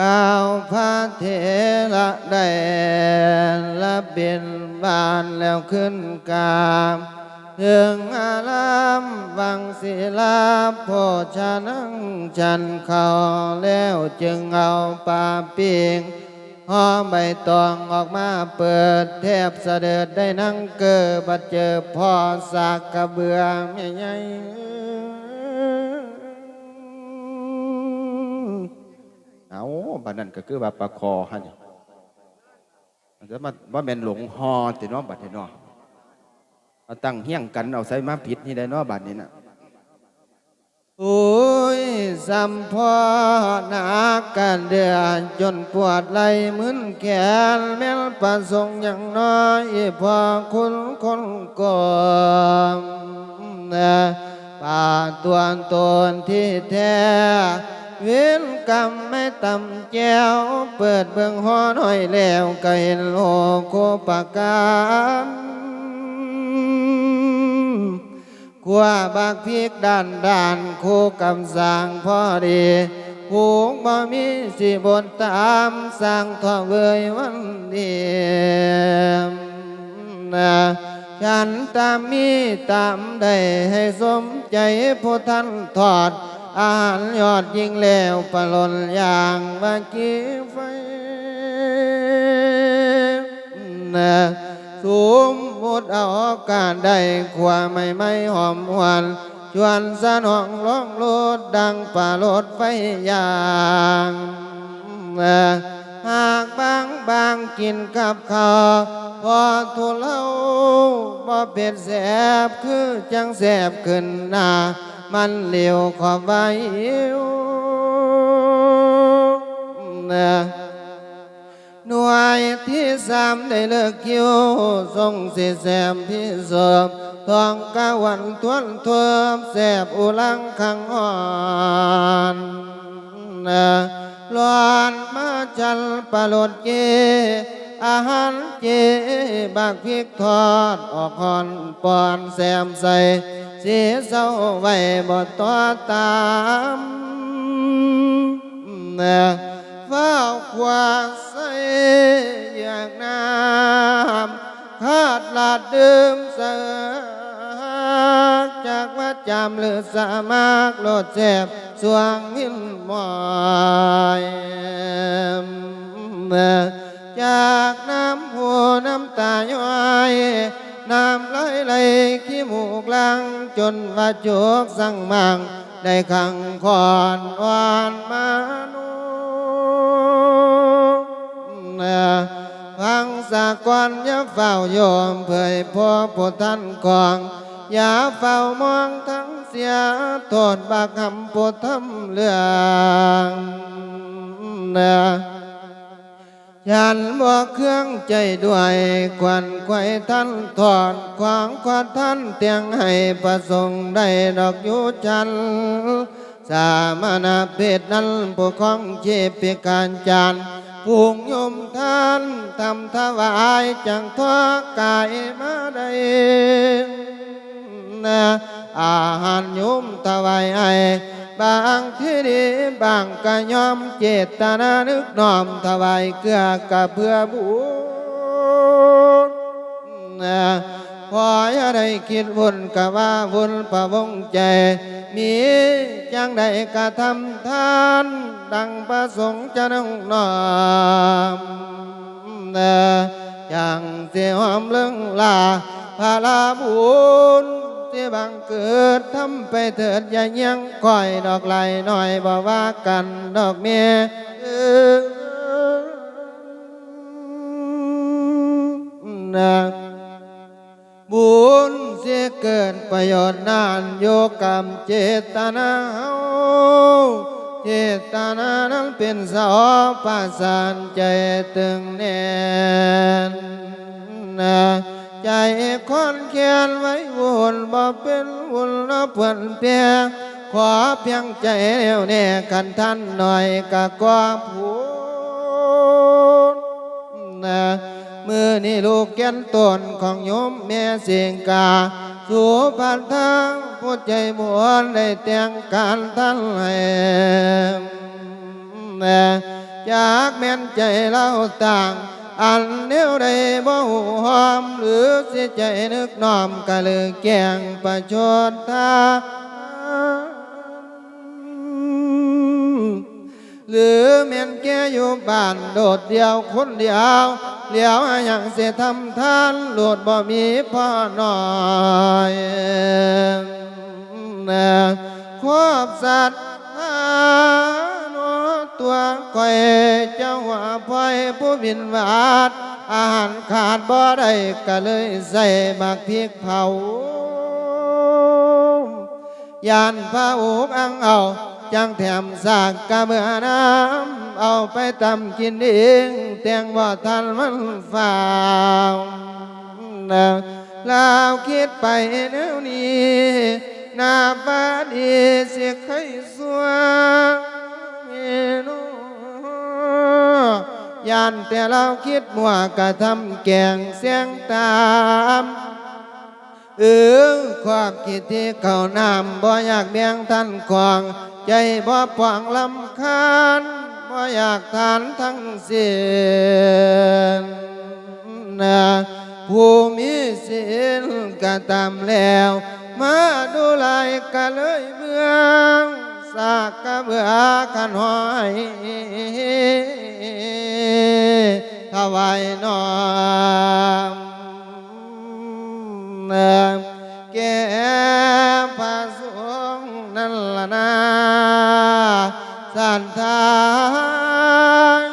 ก้าวพระเถระได้ละเบียนบานแล้วขึ้นกราบถึงอารามวังศิลาโพชานังจันเขาแล้วจึงเอาปาปิงห่อใบตองออกมาเปิดแทบเสด็จได้นั่งเกิดบัดเจอพ่อสากกระเบือไม่ใหญ่ บัดนั้นก็คือว่าปลาคอฮะเนี่ยมันจะมาว่าแม่นหลงฮอติเนาะบัดเนาะเอาตั้งเฮี้ยงกันเอาใส่มาผิดนี่ได้เนาะบัดนี้นะโอ้ยสัมพอนักการเดือนจนปวดไหลมึนแขนแม่นประสงค์อย่างน้อยพอคุณคนก่อนนะป่าตัวตนที่แท้เว้นกรรม ตำแจ้วเปิดเบื้องหอน้อยแล้วก็เห็นโลโคปากการขัวบากพีกด้านด้านโคกำสางพอดีผูกบ่มีสิบนตามสร้างทอเวยวันเดียมนะฉันตามมีตามได้ให้สมใจผู้ท่านทอด อาหารยอดยิ่งแล้วปลนอย่างว่ากี้ไฟนะสูมมุดเอาการได้ความไม่ไม่หอมหวานชวนสนองร้องโลดดังป่าโลดไฟยางนะหากบางบางกินกับข้าวพอทุเลาบ่เป็ดแสบคือจังแสบขึ้นหน้า มันเหลียวขอบไว้หน่วยที่สามได้เลิกคิวทรงสีแสมพิศพทองกะวันทวนทวมแสบอุลังขังอ่อนนะร้อนมาจันปลาโลดเก อาหารเจบากพริกทอดออกหอนปอนแซมใส่เสียเศร้าไว้บ่ต่อตามนะเฝ้าควาใส่อยากน้ำคาดลาดดื่มเสกจากวัดจำหรือสามากโลดแสบสวงหินมอยนะ จากน้ำหัวน้ำตาย้อยน้ำไหลไหลขี้หมูกลังจนว่าจกสั่งมังได้ขังคอนวานมานุนะฟังสากลอย่าเฝ้าโยมเผยพ่อผู้ท่านกองอย่าเฝ้ามองทั้งเสียโทษบากคำผู้ทำเรื่อง นะฉันบอกเครื่องใจด้วยควันไขวท่านถอดขวางควาท่านเตียงให้ประสงค์ได้ดอกยูจันสามนาเพศนั้นผู้ของเชฟพิการจานผูงยมท่านทำถวายจังทอกายมาได้นะ อาหารยุมถวายไอบางที่ดีบางก็ยอมเจตนานึกน้อมถวายเกลือกับเพื่อบุญพออย่าได้คิดวุ่นกับว่าวุ่นประวงใจ มีจังใดกระทำทาน ดังประสงค์จะน้องน้อมนอย่างเสียหอมเรื่องลาพาลาบุญ ที่บังเกิดทำไปเถิดอย่ายังคอยดอกไหลหน่อยบ่ว่ากันดอกเมียเออนะบุญเสียเกินประโยชน์นานโยกรรมเจตนาเฮาเจตนานั้นเป็นสาประสานใจตึงแน่นนะ ใจคนเขียนไว้วุ่นบ่เป็นวุ่นละเพื่อนเปียขอเพียงใจเดียวแน่กันท่านหน่อยกะกว่าพูดนะมือนี่ลูกแก้นต้นของโยมแม่เสียงกาสู่พันทางผู้ใจมวนได้แต่งการท่านให้แน่จากแม่นใจเราต่าง อันเดียวได้บ่หูหอมหรือสิใจนึกน้อมกะเลยแกงประชดทาหรือแม่นแกอยู่บ้านโดดเดียวคนเดียวเหลียวอย่างเสียทำท่านหลดบ่มีพ่อหน่อยครอบสัตว์หาโน ก่อยเจ้าหัวพอยผู้บินวาด อาหารขาดบ่ได้ก็เลยใส่บักพริกเผายานพระอกอังเอาจังแถมสากกะเบือน้ำเอาไปตำกินเองแตงบ่ทันมันฝ่าวลาวคิดไปแนวนี้นาบาดีเสียใครสวง ยานแต่เราคิดมัวกะทำแกงเสียงตามเออความคิดที่เขานำบ่อยากเบี่ยงท่านควางใจบ่ปวางลำคาญบ่อยากทานทั้งสิ้นนะผู้มีศีลก็ตามแล้ว มาดูแลยก็เลยเบื่อสากกะเบื่อกันหอย ไว้นอนเก่พราสงฆ์นั่นละนาสันทาง